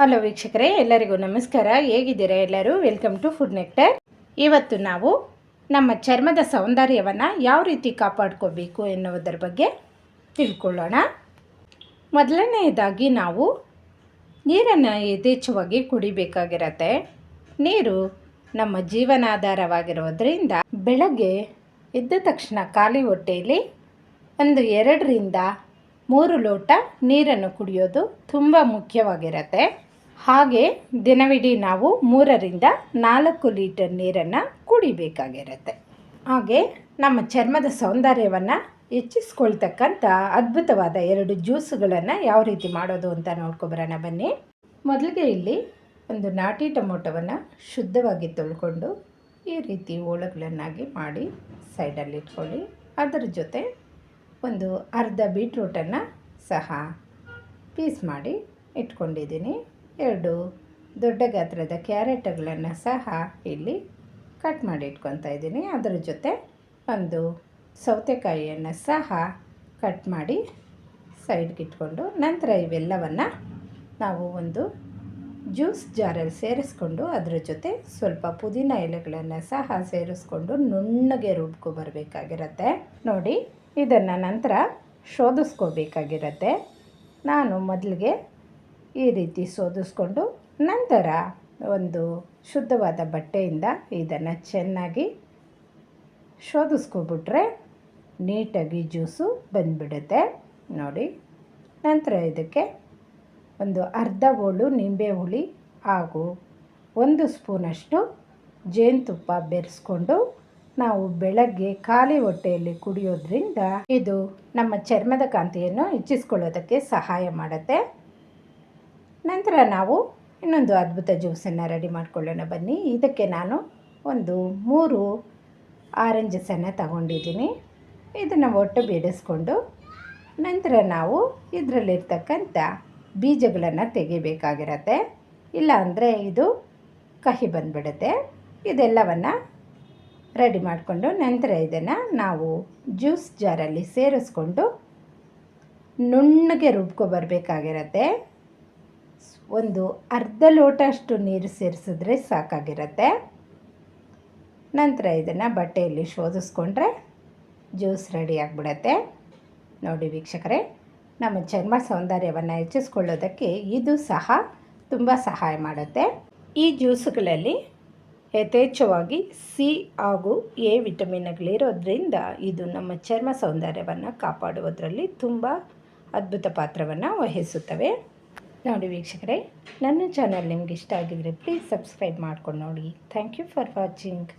Hello ವೀಕ್ಷಕರೇ, ಎಲ್ಲರಿಗೂ ನಮಸ್ಕಾರ. ಹೇಗಿದ್ದೀರಾ ಎಲ್ಲರೂ? ವೆಲ್ಕಮ್ ಟು ಫುಡ್ ನೆಕ್ಟರ್ ಇವತ್ತು ನಾವು ನಮ್ಮ ಚರ್ಮದ ಸೌಂದರ್ಯವನ್ನು ಯಾವ ರೀತಿ ಕಾಪಾಡ್ಕೋಬೇಕು ಎನ್ನುವುದರ ಬಗ್ಗೆ ತಿಳ್ಕೊಳ್ಳೋಣ. ಮೊದಲನೆಯದಾಗಿ ನಾವು ನೀರನ್ನು ಯಥೇಚ್ಛವಾಗಿ ಕುಡಿಬೇಕಾಗಿರತ್ತೆ. ನೀರು ನಮ್ಮ ಜೀವನಾಧಾರವಾಗಿರೋದ್ರಿಂದ ಬೆಳಗ್ಗೆ ಎದ್ದ ತಕ್ಷಣ ಖಾಲಿ ಹೊಟ್ಟೆಯಲ್ಲಿ ಒಂದು ಎರಡರಿಂದ ಮೂರು ಲೋಟ ನೀರನ್ನು ಕುಡಿಯೋದು ತುಂಬ ಮುಖ್ಯವಾಗಿರತ್ತೆ. ಹಾಗೆ ದಿನವಿಡೀ ನಾವು ಮೂರರಿಂದ ನಾಲ್ಕು ಲೀಟರ್ ನೀರನ್ನು ಕುಡಿಬೇಕಾಗಿರುತ್ತೆ. ಹಾಗೆ ನಮ್ಮ ಚರ್ಮದ ಸೌಂದರ್ಯವನ್ನು ಹೆಚ್ಚಿಸ್ಕೊಳ್ತಕ್ಕಂಥ ಅದ್ಭುತವಾದ ಎರಡು ಜ್ಯೂಸುಗಳನ್ನು ಯಾವ ರೀತಿ ಮಾಡೋದು ಅಂತ ನೋಡ್ಕೊಬರೋಣ ಬನ್ನಿ. ಮೊದಲಿಗೆ ಇಲ್ಲಿ ಒಂದು ನಾಟಿ ಟೊಮೊಟೊವನ್ನು ಶುದ್ಧವಾಗಿ ತೊಳ್ಕೊಂಡು ಈ ರೀತಿ ಓಳಗಳನ್ನಾಗಿ ಮಾಡಿ ಸೈಡಲ್ಲಿ ಇಟ್ಕೊಳ್ಳಿ. ಅದರ ಜೊತೆ ಒಂದು ಅರ್ಧ ಬೀಟ್ರೂಟನ್ನು ಸಹ ಪೀಸ್ ಮಾಡಿ ಇಟ್ಕೊಂಡಿದ್ದೀನಿ. ಎರಡು ದೊಡ್ಡ ಗಾತ್ರದ ಕ್ಯಾರೆಟ್ಗಳನ್ನು ಸಹ ಇಲ್ಲಿ ಕಟ್ ಮಾಡಿ ಇಟ್ಕೊತಾ ಇದ್ದೀನಿ. ಅದರ ಜೊತೆ ಒಂದು ಸೌತೆಕಾಯಿಯನ್ನು ಸಹ ಕಟ್ ಮಾಡಿ ಸೈಡ್ಗೆ ಇಟ್ಕೊಂಡು ನಂತರ ಇವೆಲ್ಲವನ್ನು ನಾವು ಒಂದು ಜ್ಯೂಸ್ ಜಾರಲ್ಲಿ ಸೇರಿಸ್ಕೊಂಡು ಅದರ ಜೊತೆ ಸ್ವಲ್ಪ ಪುದೀನ ಎಲೆಗಳನ್ನು ಸಹ ಸೇರಿಸ್ಕೊಂಡು ನುಣ್ಣಗೆ ರುಬ್ಕೊ ಬರಬೇಕಾಗಿರತ್ತೆ. ನೋಡಿ, ಇದನ್ನು ನಂತರ ಶೋಧಿಸ್ಕೋಬೇಕಾಗಿರತ್ತೆ. ನಾನು ಮೊದಲಿಗೆ ಈ ರೀತಿ ಸೋದಿಸ್ಕೊಂಡು ನಂತರ ಒಂದು ಶುದ್ಧವಾದ ಬಟ್ಟೆಯಿಂದ ಇದನ್ನು ಚೆನ್ನಾಗಿ ಶೋಧಿಸ್ಕೊಬಿಟ್ರೆ ನೀಟಾಗಿ ಜ್ಯೂಸು ಬಂದುಬಿಡುತ್ತೆ. ನೋಡಿ, ನಂತರ ಇದಕ್ಕೆ ಒಂದು ಅರ್ಧ ಹೋಳು ನಿಂಬೆ ಹುಳಿ ಹಾಗೂ ಒಂದು ಸ್ಪೂನಷ್ಟು ಜೇನುತುಪ್ಪ ಬೆರೆಸ್ಕೊಂಡು ನಾವು ಬೆಳಗ್ಗೆ ಖಾಲಿ ಹೊಟ್ಟೆಯಲ್ಲಿ ಕುಡಿಯೋದ್ರಿಂದ ಇದು ನಮ್ಮ ಚರ್ಮದ ಕಾಂತಿಯನ್ನು ಹೆಚ್ಚಿಸ್ಕೊಳ್ಳೋದಕ್ಕೆ ಸಹಾಯ ಮಾಡುತ್ತೆ. ನಂತರ ನಾವು ಇನ್ನೊಂದು ಅದ್ಭುತ ಜ್ಯೂಸನ್ನು ರೆಡಿ ಮಾಡ್ಕೊಳ್ಳೋಣ ಬನ್ನಿ. ಇದಕ್ಕೆ ನಾನು ಒಂದು ಮೂರು ಆರೆಂಜಸನ್ನು ತಗೊಂಡಿದ್ದೀನಿ. ಇದನ್ನು ಒಟ್ಟು ಬೇಡಿಸ್ಕೊಂಡು ನಂತರ ನಾವು ಇದರಲ್ಲಿರ್ತಕ್ಕಂಥ ಬೀಜಗಳನ್ನು ತೆಗಿಬೇಕಾಗಿರತ್ತೆ. ಇಲ್ಲ ಅಂದರೆ ಇದು ಕಹಿ ಬಂದುಬಿಡುತ್ತೆ. ಇದೆಲ್ಲವನ್ನು ರೆಡಿ ಮಾಡಿಕೊಂಡು ನಂತರ ಇದನ್ನು ನಾವು ಜ್ಯೂಸ್ ಜಾರಲ್ಲಿ ಸೇರಿಸ್ಕೊಂಡು ನುಣ್ಣಗೆ ರುಬ್ಕೊ ಬರಬೇಕಾಗಿರತ್ತೆ. ಒಂದು ಅರ್ಧ ಲೋಟ ಅಷ್ಟು ನೀರು ಸೇರಿಸಿದ್ರೆ ಸಾಕಾಗಿರುತ್ತೆ. ನಂತರ ಇದನ್ನು ಬಟ್ಟೆಯಲ್ಲಿ ಶೋಧಿಸ್ಕೊಂಡ್ರೆ ಜ್ಯೂಸ್ ರೆಡಿ ಆಗಿಬಿಡತ್ತೆ. ನೋಡಿ ವೀಕ್ಷಕರೇ, ನಮ್ಮ ಚರ್ಮ ಸೌಂದರ್ಯವನ್ನು ಹೆಚ್ಚಿಸ್ಕೊಳ್ಳೋದಕ್ಕೆ ಇದು ಸಹ ತುಂಬ ಸಹಾಯ ಮಾಡುತ್ತೆ. ಈ ಜ್ಯೂಸುಗಳಲ್ಲಿ ಯಥೇಚ್ಛವಾಗಿ ಸಿ ಹಾಗೂ ಎ ವಿಟಮಿನ್ಗಳಿರೋದ್ರಿಂದ ಇದು ನಮ್ಮ ಚರ್ಮ ಸೌಂದರ್ಯವನ್ನು ಕಾಪಾಡುವುದರಲ್ಲಿ ತುಂಬ ಅದ್ಭುತ ಪಾತ್ರವನ್ನು ವಹಿಸುತ್ತವೆ. ನೋಡಿ ವೀಕ್ಷಕರೇ, ನನ್ನ ಚಾನಲ್ ನಿಮ್ಗೆ ಇಷ್ಟ ಆಗಿದ್ರೆ ಪ್ಲೀಸ್ ಸಬ್ಸ್ಕ್ರೈಬ್ ಮಾಡ್ಕೊಂಡು ನೋಡಿ. Thank you for watching